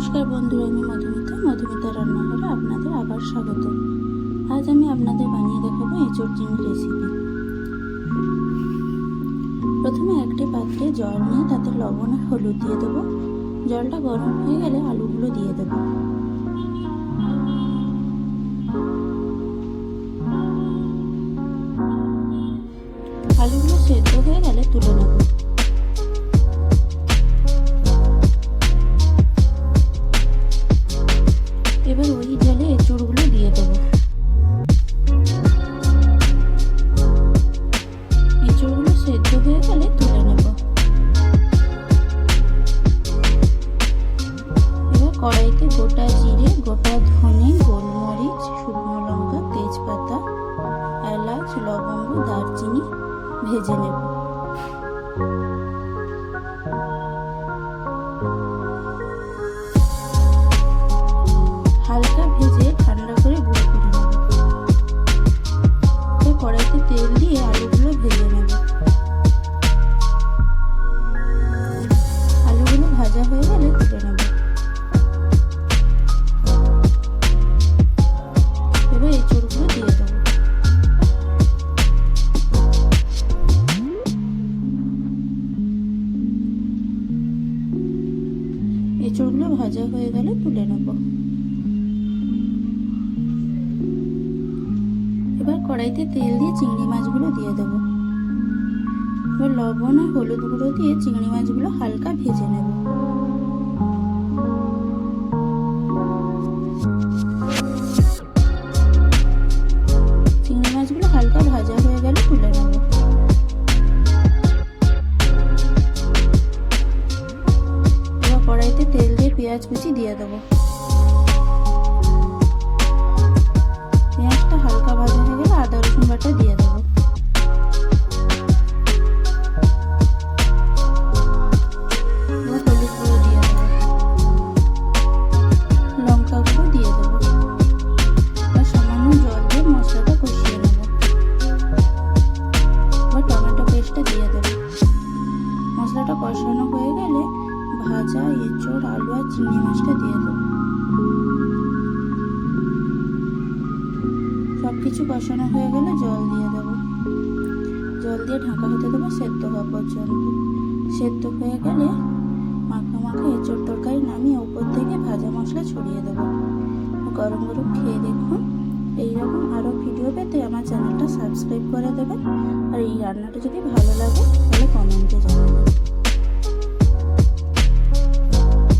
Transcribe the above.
নমস্কার বন্ধুরা, আমি মধুমিতা। মধুমিতা রান্নাঘরে আপনাদের আবার স্বাগত। আজ আমি আপনাদের বানিয়ে দেখাবো এঁচোড় চিংড়ি রেসিপি প্রথমে একটি পাত্রে জল নিয়ে তাতে লবণ আর হলুদ দিয়ে দেবো। জলটা গরম হয়ে গেলে আলুগুলো দিয়ে দেবো। আলুগুলো সেদ্ধ হয়ে গেলে তুলে নেব। ওই এঁচড়গুলো দিয়ে দেবো। এঁচড়গুলো সেদ্ধ হয়ে গেলে তুলে নেব। এবার কড়াইতে গোটা জিরে, গোটা ধনে, গোলমরিচ, শুকনো লঙ্কা, তেজপাতা, এলাচ, লবঙ্গ, দারচিনি ভেজে নেব। ভাজা হয়ে গেলে তুলে নেব। এবার এই চোরগুলো দিয়ে দেবো। এঁচড়গুলো ভাজা হয়ে গেলে তুলে নেব। এবার কড়াইতে তেল দিয়ে চিংড়ি মাছগুলো দিয়ে দেব। এবার লবণ আর হলুদ গুঁড়ো দিয়ে চিংড়ি মাছগুলো হালকা ভেজে নেব। চিংড়ি মাছগুলো হালকা ভাজা হয়ে গেলে তুলে নেব। এবার কড়াইতে তেল দিয়ে পেঁয়াজ কুচি দিয়ে দেবো। মশলাটা কষানো হয়ে গেলে ভাজা, এঁচড়, আলু আর চিংড়ি মাছটা দিয়ে দেবো। সব কিছু কষানো হয়ে গেলে জল দিয়ে দেবো। জল দিয়ে ঢাকা হতে দেবো সেদ্ধ হওয়া পর্যন্ত। সেদ্ধ হয়ে গেলে মাখা মাখা এঁচড় তরকারি নামিয়ে উপর থেকে ভাজা মশলা ছড়িয়ে দেবো। গরম গরম খেয়ে দেখুন। এইরকম আরও ভিডিও পেতে আমার চ্যানেলটা সাবস্ক্রাইব করে দেবেন। আর এই রান্নাটা যদি ভালো লাগে তাহলে কমেন্টে জানাবেন।